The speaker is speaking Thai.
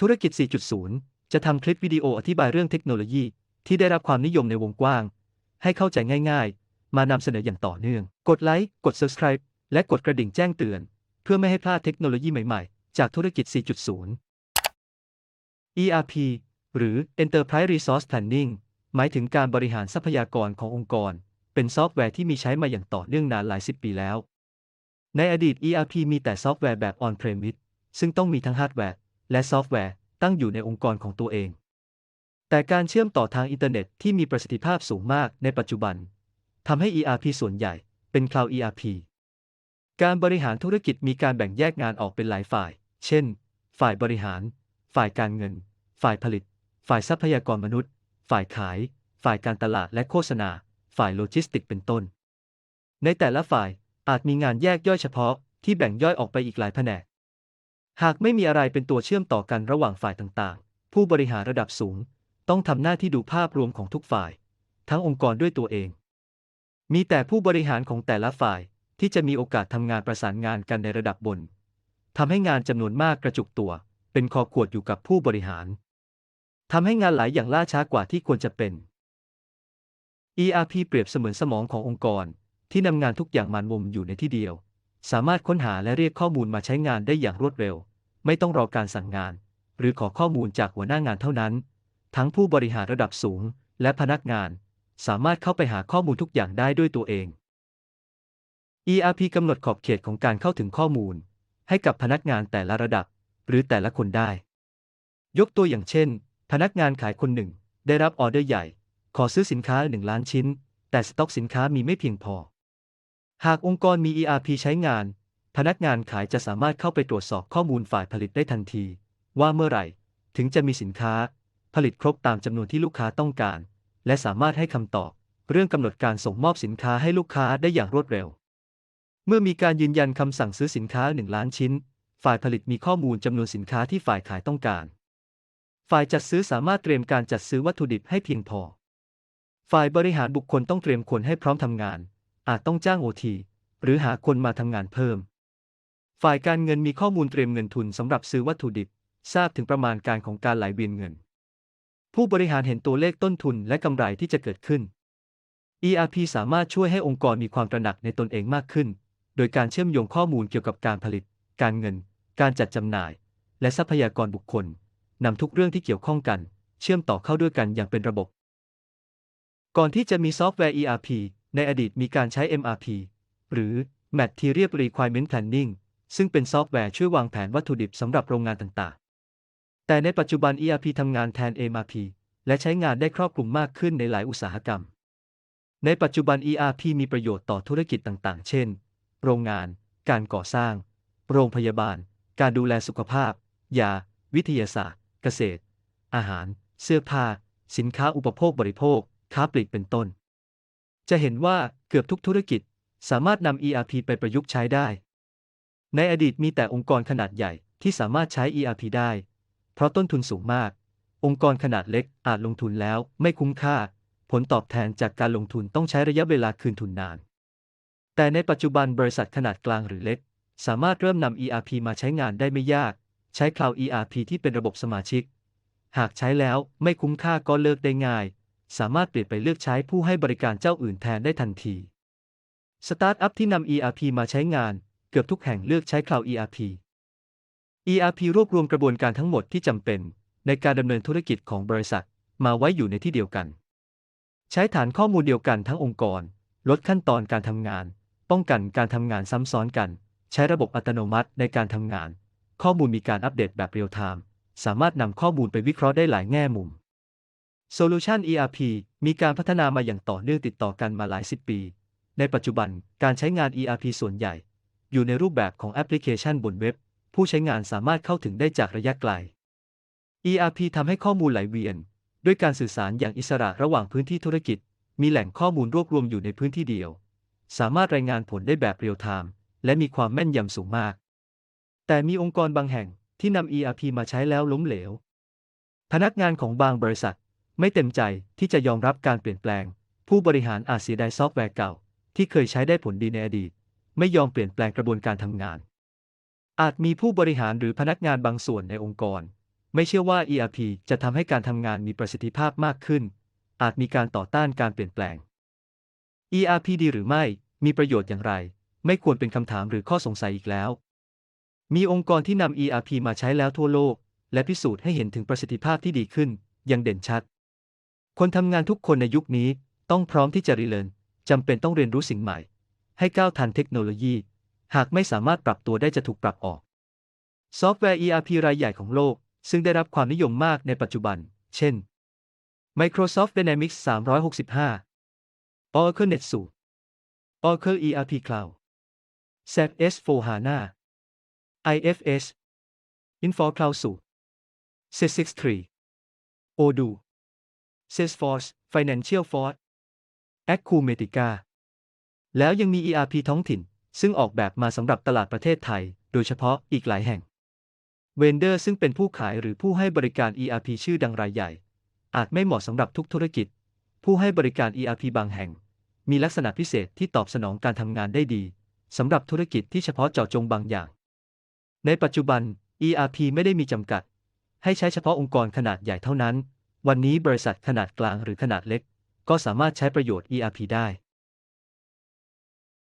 ธุรกิจ 4.0 จะทำคลิปวิดีโออธิบายเรื่องเทคโนโลยี ที่ได้รับความนิยมในวงกว้าง ให้เข้าใจง่ายๆ มานำเสนออย่างต่อเนื่อง กดไลค์ กด Subscribe และกดกระดิ่งแจ้งเตือน เพื่อไม่ให้พลาดเทคโนโลยีใหม่ๆ จากธุรกิจ 4.0 ERP หรือ Enterprise Resource Planning หมายถึงการบริหารทรัพยากรขององค์กร เป็นซอฟต์แวร์ที่มีใช้มาอย่างต่อเนื่องนานหลายสิบปีแล้ว ในอดีต ERP มีแต่ซอฟต์แวร์แบบ On-premise ซึ่งต้องมีทั้งฮาร์ดแวร์ และซอฟต์แวร์ตั้งอยู่ในองค์กรของตัวเอง แต่การเชื่อมต่อทางอินเทอร์เน็ตที่มีประสิทธิภาพสูงมากในปัจจุบันทำให้ ERP ส่วนใหญ่เป็น Cloud ERP การบริหารธุรกิจมีการแบ่งแยกงานออกเป็นหลายฝ่าย เช่น ฝ่ายบริหาร ฝ่ายการเงิน ฝ่ายผลิต ฝ่ายทรัพยากรมนุษย์ ฝ่ายขาย ฝ่ายการตลาดและโฆษณา ฝ่ายโลจิสติกเป็นต้น ในแต่ละฝ่ายอาจมีงานแยกย่อยเฉพาะที่แบ่งย่อยออกไปอีกหลายแผนก หากไม่มีอะไรเป็นตัวเชื่อมต่อกันระหว่างฝ่ายต่างๆ ผู้บริหารระดับสูง ต้องทำหน้าที่ดูภาพรวมของทุกฝ่าย ทั้งองค์กรด้วยตัวเอง มีแต่ผู้บริหารของแต่ละฝ่ายที่จะมีโอกาสทำงานประสานงานกันในระดับบนทำให้งานจำนวนมากกระจุกตัว เป็นคอขวดอยู่กับผู้บริหารทำให้งานหลายอย่างล่าช้ากว่าที่ควรจะเป็น ERP เปรียบเสมือนสมองขององค์กร ที่นำงานทุกอย่างมารวมอยู่ในที่เดียว สามารถค้นหาและเรียกข้อมูลมาใช้งานได้อย่างรวดเร็ว ไม่ต้องรอการสั่งงาน หรือขอข้อมูลจากหัวหน้างานเท่านั้น ทั้งผู้บริหารระดับสูง และพนักงาน สามารถเข้าไปหาข้อมูลทุกอย่างได้ด้วยตัวเอง ERP กำหนดขอบเขตของการเข้าถึงข้อมูล ให้กับพนักงานแต่ละระดับ หรือแต่ละคนได้ ยกตัวอย่างเช่น พนักงานขายคนหนึ่ง ได้รับออเดอร์ใหญ่ ขอซื้อสินค้าหนึ่งล้านชิ้น แต่สต็อกสินค้ามีไม่เพียงพอ หากองค์กรมี ERP ใช้งาน พนักงานขายจะสามารถเข้าไปตรวจสอบข้อมูลฝ่ายผลิตได้ทันที ว่าเมื่อไหร่ ถึงจะมีสินค้า ผลิตครบตามจำนวนที่ลูกค้าต้องการ และสามารถให้คำตอบ เรื่องกำหนดการส่งมอบสินค้าให้ลูกค้าได้อย่างรวดเร็ว เมื่อมีการยืนยันคำสั่งซื้อสินค้า 1 ล้านชิ้น ฝ่ายผลิตมีข้อมูลจำนวนสินค้าที่ฝ่ายขายต้องการ ฝ่ายจัดซื้อสามารถเตรียมการจัดซื้อวัตถุดิบให้เพียงพอ ฝ่ายบริหารบุคคลต้องเตรียมคนให้พร้อมทำงาน อาจต้องจ้างโอทีหรือหาคนมาทำงานเพิ่ม ฝ่ายการเงินมีข้อมูลเตรียมเงินทุนสำหรับซื้อวัตถุดิบ ทราบถึงประมาณการของการไหลเวียนเงิน ผู้บริหารเห็นตัวเลขต้นทุนและกำไรที่จะเกิดขึ้น ERP สามารถช่วยให้องค์กรมีความตระหนักในตนเองมากขึ้น โดยการเชื่อมโยงข้อมูลเกี่ยวกับการผลิต การเงิน การจัดจำหน่าย และทรัพยากรบุคคลนำทุกเรื่องที่เกี่ยวข้องกัน เชื่อมต่อเข้าด้วยกันอย่างเป็นระบบ ก่อนที่จะมีซอฟต์แวร์ ERP ในอดีตมีการใช้ MRP หรือ Material Requirement Planning ซึ่งเป็นซอฟต์แวร์ช่วยวางแผนวัตถุดิบสำหรับโรงงานต่างๆ แต่ในปัจจุบัน ERP ทำงานแทน MRP และใช้งานได้ครอบคลุมมากขึ้นในหลายอุตสาหกรรม ในปัจจุบัน ERP มีประโยชน์ต่อธุรกิจต่างๆ เช่น โรงงาน การก่อสร้าง โรงพยาบาล การดูแลสุขภาพ ยา วิทยาศาสตร์ เกษตร อาหาร เสื้อผ้า สินค้าอุปโภคบริโภค ค้าปลีกเป็นต้น จะเห็นว่าเกือบทุกธุรกิจสามารถนำ ERP ไปประยุกต์ใช้ได้ ในอดีตมีแต่องค์กรขนาดใหญ่ที่สามารถใช้ ERP ได้ เพราะต้นทุนสูงมาก องค์กรขนาดเล็กอาจลงทุนแล้วไม่คุ้มค่า ผลตอบแทนจากการลงทุนต้องใช้ระยะเวลาคืนทุนนาน แต่ในปัจจุบันบริษัทขนาดกลางหรือเล็ก สามารถเริ่มนำ ERP มาใช้งานได้ไม่ยาก ใช้ Cloud ERP ที่เป็นระบบสมาชิก หากใช้แล้วไม่คุ้มค่าก็เลิกได้ง่าย สามารถเปลี่ยนไปเลือกใช้ผู้ให้บริการเจ้าอื่นแทนได้ทันที สตาร์ทอัพที่นำ ERP มาใช้งาน เกือบทุกแห่งเลือกใช้ Cloud ERP ERP รวบรวมกระบวนการทั้งหมดที่จำเป็น ในการดำเนินธุรกิจของบริษัท มาไว้อยู่ในที่เดียวกัน ใช้ฐานข้อมูลเดียวกันทั้งองค์กร ลดขั้นตอนการทำงาน ป้องกันการทำงานซ้ำซ้อนกัน ใช้ระบบอัตโนมัติในการทำงาน ข้อมูลมีการอัปเดตแบบเรียลไทม์สามารถนำข้อมูลไปวิเคราะห์ได้หลายแง่มุม Solution ERP มีการพัฒนามาอย่างต่อเนื่องติดต่อกันมาหลายสิบปี ในปัจจุบันการใช้งาน ERP ส่วนใหญ่ อยู่ในรูปแบบของแอปพลิเคชันบนเว็บ ผู้ใช้งานสามารถเข้าถึงได้จากระยะไกล ERP ทำให้ข้อมูลไหลเวียน ด้วยการสื่อสารอย่างอิสระระหว่างพื้นที่ธุรกิจ มีแหล่งข้อมูลรวบรวมอยู่ในพื้นที่เดียว สามารถรายงานผลได้แบบเรียลไทม์และมีความแม่นยำสูงมาก แต่มีองค์กรบางแห่งที่นำ ERP มาใช้แล้วล้มเหลว พนักงานของบางบริษัท ไม่เต็มใจที่จะยอมรับการเปลี่ยนแปลง ผู้บริหารอาจเสียดายซอฟต์แวร์เก่า ที่เคยใช้ได้ผลดีในอดีต ไม่ยอมเปลี่ยนแปลงกระบวนการทำงาน อาจมีผู้บริหารหรือพนักงานบางส่วนในองค์กร ไม่เชื่อว่า ERP จะทำให้การทำงานมีประสิทธิภาพมากขึ้น อาจมีการต่อต้านการเปลี่ยนแปลง ERP ดีหรือไม่ มีประโยชน์อย่างไร ไม่ควรเป็นคำถามหรือข้อสงสัยอีกแล้ว มีองค์กรที่นำ ERP มาใช้แล้วทั่วโลก และพิสูจน์ให้เห็นถึงประสิทธิภาพที่ดีขึ้น อย่างเด่นชัด คนทำงานทุกคนในยุคนี้ต้องพร้อมที่จะรีเลินจำเป็นต้องเรียนรู้สิ่งใหม่ ให้ก้าวทันเทคโนโลยี หากไม่สามารถปรับตัวได้จะถูกปรับออก ซอฟต์แวร์ ERP รายใหญ่ของโลก ซึ่งได้รับความนิยมมากในปัจจุบัน เช่น Microsoft Dynamics 365 Oracle NetSuite Oracle ERP Cloud SAP S4HANA IFS InfoCloud Suite C63 Odoo Salesforce Financial Force Acumatica แล้วยังมี ERP ท้องถิ่น ซึ่งออกแบบมาสำหรับตลาดประเทศไทย โดยเฉพาะอีกหลายแห่ง เวนเดอร์ซึ่งเป็นผู้ขายหรือผู้ให้บริการ ERP ชื่อดังรายใหญ่ อาจไม่เหมาะสำหรับทุกธุรกิจ ผู้ให้บริการ ERP บางแห่ง มีลักษณะพิเศษที่ตอบสนองการทำงานได้ดีสำหรับธุรกิจที่เฉพาะเจาะจงบางอย่าง ในปัจจุบัน ERP ไม่ได้มีจำกัด ให้ใช้เฉพาะองค์กรขนาดใหญ่เท่านั้น วันนี้บริษัทขนาดกลางหรือขนาดเล็ก ก็สามารถใช้ประโยชน์ ERP ได้